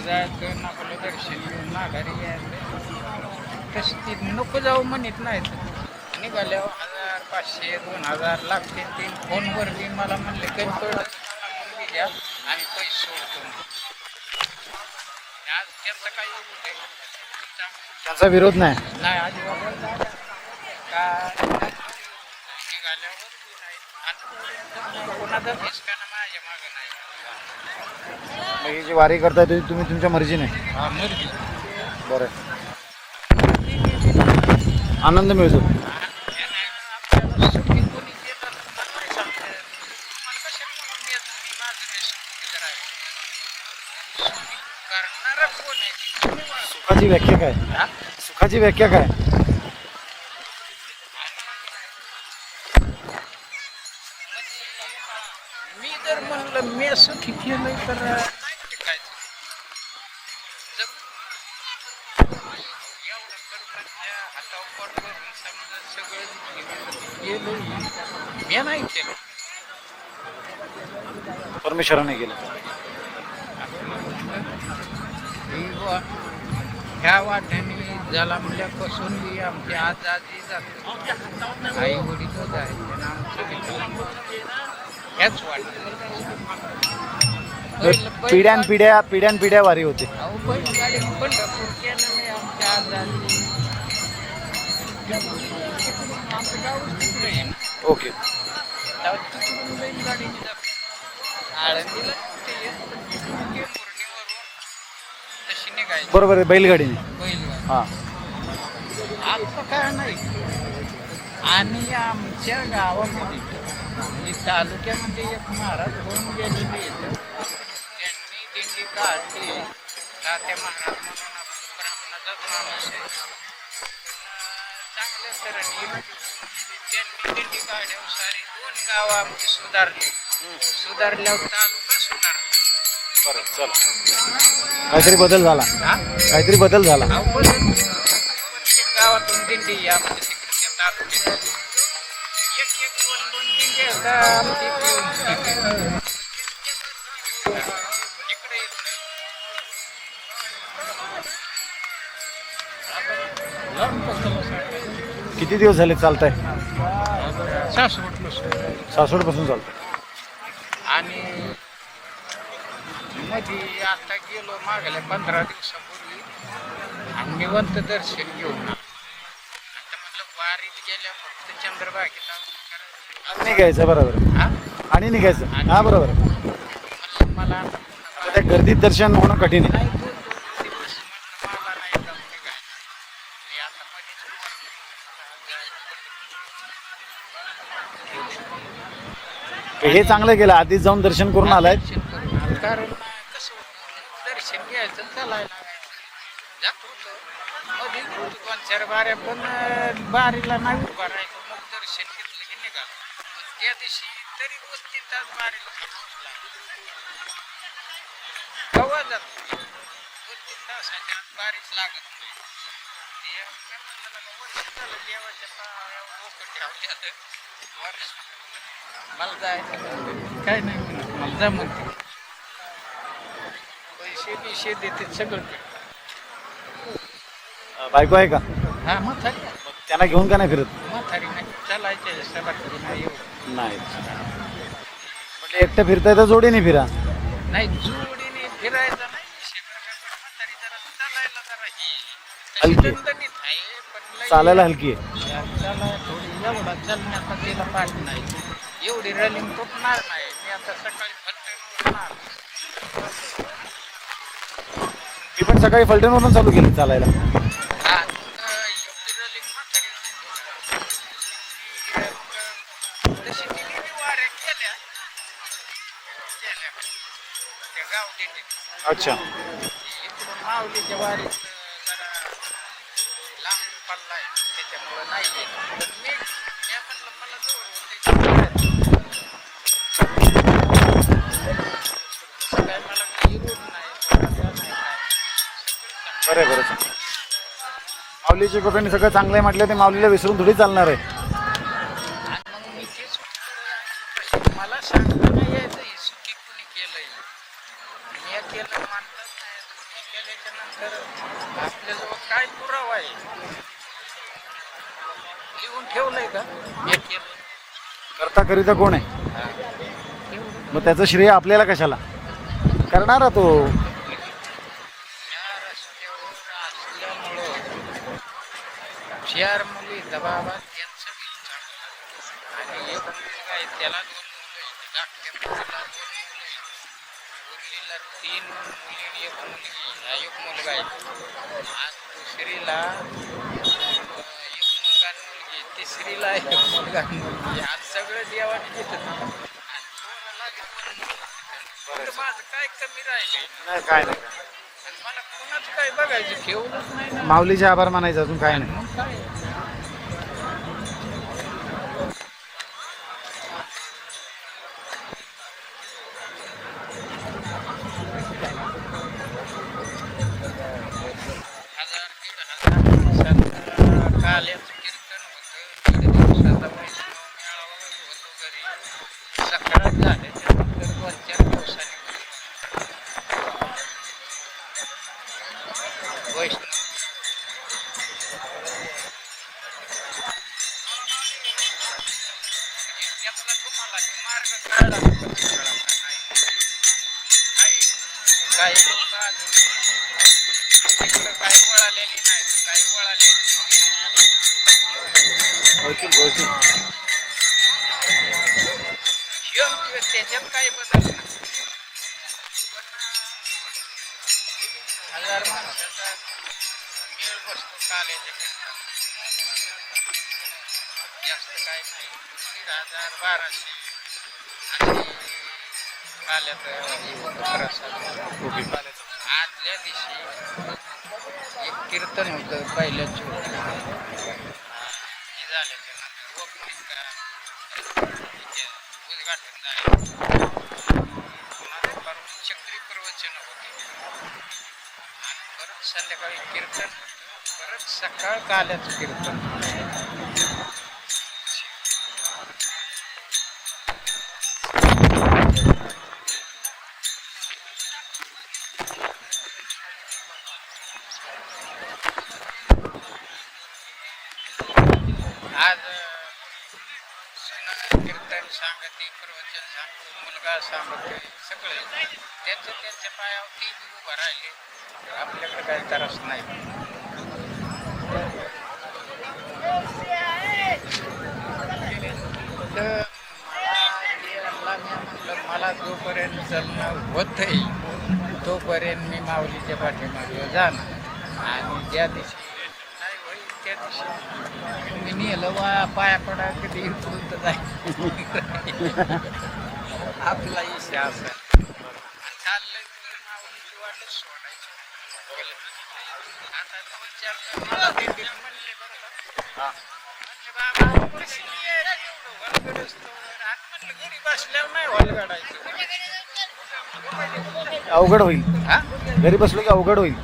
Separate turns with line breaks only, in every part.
जायचं दर्शन घेऊन माघारी यायचं. तशी ती नको जाऊ म्हणत नाहीत. निघाल्यावर हजार पाचशे दोन हजार लागते ते फोनवर बी मला म्हणले काही घ्या आणि पैसे सोडतो आज त्यांचं काही.
त्यांचा विरोध नाही?
नाही अजिबात. का? निघाल्यावर कोणाचा हिसकाना माझ्या मागं नाही
मग ही जी वारी करताय ती तुम्ही तुमच्या मर्जीने.
हा मर्जी.
बरं. आनंद मिळतो. सुखाची व्याख्या काय? सुखाची व्याख्या काय?
मी जर म्हणलं मी असं किती केलं तर नाही टिकायचं जर एवढं करतात त्या हातावर पोट भरून समजा सगळं गेलं मी नाही केलं
परमेश्वराने केलं.
ह्या वाट्याने जलामल्यापासून बी आमची आज आजी जात. आई वडीलच आहे त्यांना आमचं विचार ह्याच वाटत
पिढ्यान पिढ्या पिढ्यान पिढ्या वारी होते.
अहो आमचं गावच तिकडे आहे
ओके.
तेव्हा तिकडून बैलगाडीने जातो आळंदीला कुठे येत मुरणीवरून तशी निघायची
बरोबर आहे बैलगाडीने.
बैलगाडी.
हां.
आता काय नाही. आणि आमच्या गावामध्ये म्हणजे तालुक्यामध्ये एक महाराज होऊन गेलेले आहेत. त्यांनी दिंडी काढली. तात्या महाराज म्हणून आपण ब्राह्मणाचाच माणूस आहे. पण चांगल्या तऱ्हेने त्यांनी दिंडी काढल्यावर सारी दोन गावं आमची सुधारली. सुधारल्यावर तालुका सुधारला.
बरं चला. काहीतरी बदल झाला.
हा?
काहीतरी बदल झाला.
अहो, गावातून दिंडी या तिकडच्या तालुक्यात. एक एक दोन दोन दिंडी आता आमची
किती दिवस झाले चालताय सासवडपासून. सासवडपासून चालतंय
आणि मध्ये आता गेलो मागल्या पंधरा दिवसापूर्वी आणि निवंत दर्शन घेऊन आलो. आता म्हटलं वारीत गेल्या फक्त चंद्रभागेला करायचं.
निघायचं बरोबर
हा?
आणि निघायचं हा बरोबर
म्हणलं मला आता पुन्हा
त्या गर्दीत दर्शन होणं कठीण आहे
नाही दोन दोन दिवस म्हणलं मला नाही जाऊन निघायचं. आणि आता मध्येच
हे चांगलं केलं. आधीच जाऊन दर्शन करून आलाय.
कारण कसं होतं दर्शन घ्यायचं चालायला लागायचं. जात होतं. मध्ये होतं दोन चार बाऱ्या पण अं, बारीला नाही उभा राहिलो मग दर्शन घेतलं की निघालो. पण त्या दिवशी तरी दोन तीन तास बारीला पोहोचला केव्हा जातो दोन तीन तासाच्या आत बारीच लागत नाही देव मला जायचं काय नाही म्हणत मला जा म्हणते पैसे बिशे देते सगळं
बायको आहे का?
हा म्हातारी आहे.
त्यांना घेऊन का नाही फिरत?
म्हातारी नाही. चालायचे सभा नाही एवढं.
नाही. म्हटलं एकटं फिरताय तर जोडीने फिरा.
नाही जोडीने फिरायचं नाही. विषय पण म्हातारी जरा चालायला जरा ही. दणदणीत आहे
चालायला हलकी आहे.
त्याला थोडी एवढा चालण्याचा तिला पाठ नाही एवढी रनिंग तुटणार नाही मी आता सकाळी फलटण
मी पण सकाळी फलटणवरून चालू केली चालायला.
एवढी रनिंग म्हातारी नाही ती, अं, तशी तिने बी वाऱ्या केल्या केल्या त्या
अच्छा.
इकडून माऊलीच्या वारीत अं, जरा लांब पल्ला आहे त्याच्यामुळं नाही गेलं मी मला जवळ काय मला काही नाही सगळं
बरं बरं आहे. माऊलीच्या सगळं चांगलं आहे म्हटलं ते माऊलीला विसरून थोडी चालणार आहे
मला सांगता नाही यायचं हे कुणी केलंय मी केलं मानतात नाही आपल्याजवळ काय पुरावा आहे लिहून ठेवलंय का? हे केलं
करता करिता कोण आहे. मग त्याचं श्रेय आपल्याला कशाला? करणारा तो.
या रस्त्यावर असल्यामुळं मुली दबावात त्यांचं बी चांगलं. आणि एक मुलगा आहे त्याला दोन मुलं आहेत. धाकट्या मुलीला दोन मुलं आहेत. उरलेला तीन मुली आणि एक मुलगी. हा एक मुलगा आहे. आज दुसरीला अं, एक मुलगा आणि मुलगी तिसरीला मुलगा मुलगी आज सगळं देवाने घेतलं माझं काय कमी राहिले?
नाही काय नाही.
मला कोणाच काय बघायचं ठेवलंच नाही ना.
माऊलीचे आभार मानायचं अजून काय नाही.
मग काय? त्याच्यात काही बदल नाही. पण हजार माणसाचा मेळ बसतो काल्याच्या कीर्तनात. जास्त काय नाही. दीड हजार बाराशे आणि काल्यात हे होतं प्रसाद
ओके
आदल्या दिवशी एक कीर्तन होतं पहिल्या चोरी हे झाल्याच्यानंतर ओपनिंग उद्घाटन झाले पुन्हा दुपारून चक्री प्रवचन होते आणि परत संध्याकाळी कीर्तन परत सकाळ काल्याचं कीर्तन आज सुना कीर्तन सांगते प्रवचन सांगतो मुलगा सांगतोय सगळे त्यांच्या त्यांच्या पायावरती उभं राहिले आपल्याकडे काही त्रास नाही. मला जोपर्यंत जन्म होत तोपर्यंत मी माऊलीच्या पाठीमागे जाणार. आणि ज्या दिवशी नाही होईल त्या दिवशी मी नेलं वा पाया पडा कधी इकडून तर जाईल. आपला इशा असा आणि चाललंय तर माऊलीची वाटच सोडायची आता दोन चार मला ते दिलं म्हणले बरं का म्हणले बाबा परिस्थिती आहे रे एवढं वलगड असतं. आणि म्हणलं घरी बसल्यावर नाही वलगडायचं
अवघड होईल.
हा?
घरी बसलो की अवघड होईल.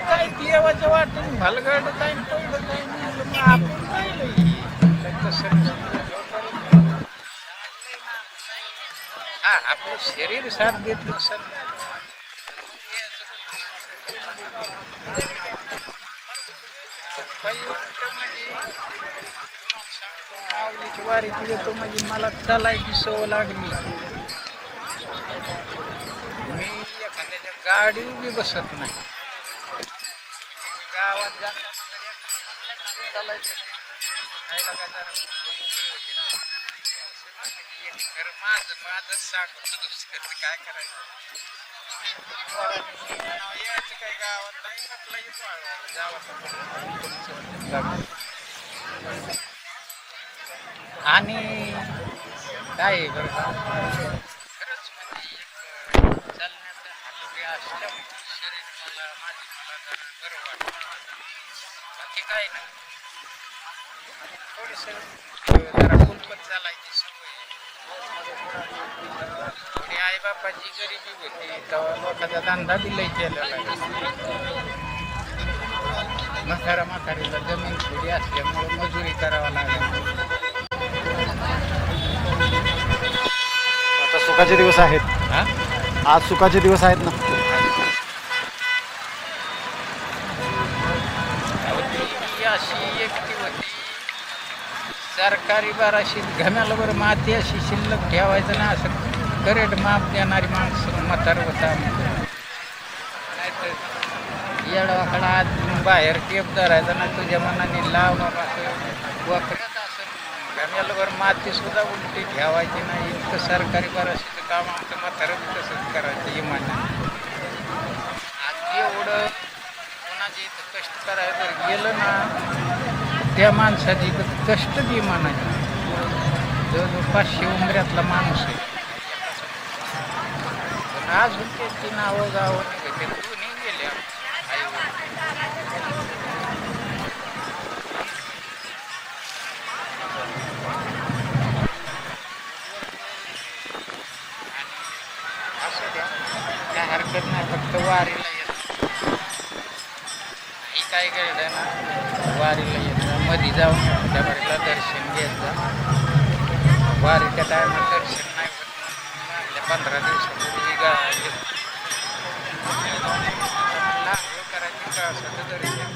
काय देवाचं वाटून भलगड काय आपण आपलं शरीर साथ देत सर माऊलीची वारी येतो म्हणजे मला चालायची सवय लागली. मी एखाद्याच्या गाडी उभी बसत नाही. गावात जाताना माझं माझंच दुसऱ्याचं काय करायचं यायचं काय गावात नाही म्हटलं येतो जावं आणि काय आहे बरं खरंच म्हणजे एक चालण्याचं हातोटी असल्यामुळे शरीर मला माझी मला जरा बरं वाटतं बाकी काय नाही. थोडीसं जरा कुलपत चालायची. थोडी आईबापाची गरिबी होती तेव्हा लोकांचा धंदा लई केलेला म्हातारा म्हातारीला जमीन थोडी असल्यामुळे मजुरी करावा लागेल.
आता सुखाचे दिवस आहेत. आज सुखाचे दिवस आहेत ना?
सरकारी बाराशी घम्याला बरं माती अशी शिल्लक ठेवायचं ना असं करेट माप देणारी माणसं म्हातार होता. नाहीतर येडवाकडा आत बाहेर टेप धरायचा ना तुझ्या मनाने लाव बाबा असं असं. घाण्याला बरं माती सुद्धा उलटी ठेवायची नाही इतकं सरकारी बाराशीचं काम आमचं म्हातारं तसंच करायचं इमानाने आज एवढं कोणाचे इथं कष्ट करायला जर गेलं ना. त्या माणसाची इथं कष्ट बी मानायचं जवळजवळ पाचशे उमऱ्यातला माणूस आहे. आज अजून त्याची नावं गावं नाही दोन्ही गेल्या असं द्या काय हरकत नाही फक्त वारीला की काय केलं ना वारीला येतं मधी जाऊन वारीला दर्शन घ्यायचं. वारीच्या टायमात दर्शन नाही होत. पंधरा दिवसापूर्वी गाडी करायची काळसाचं दर्शन.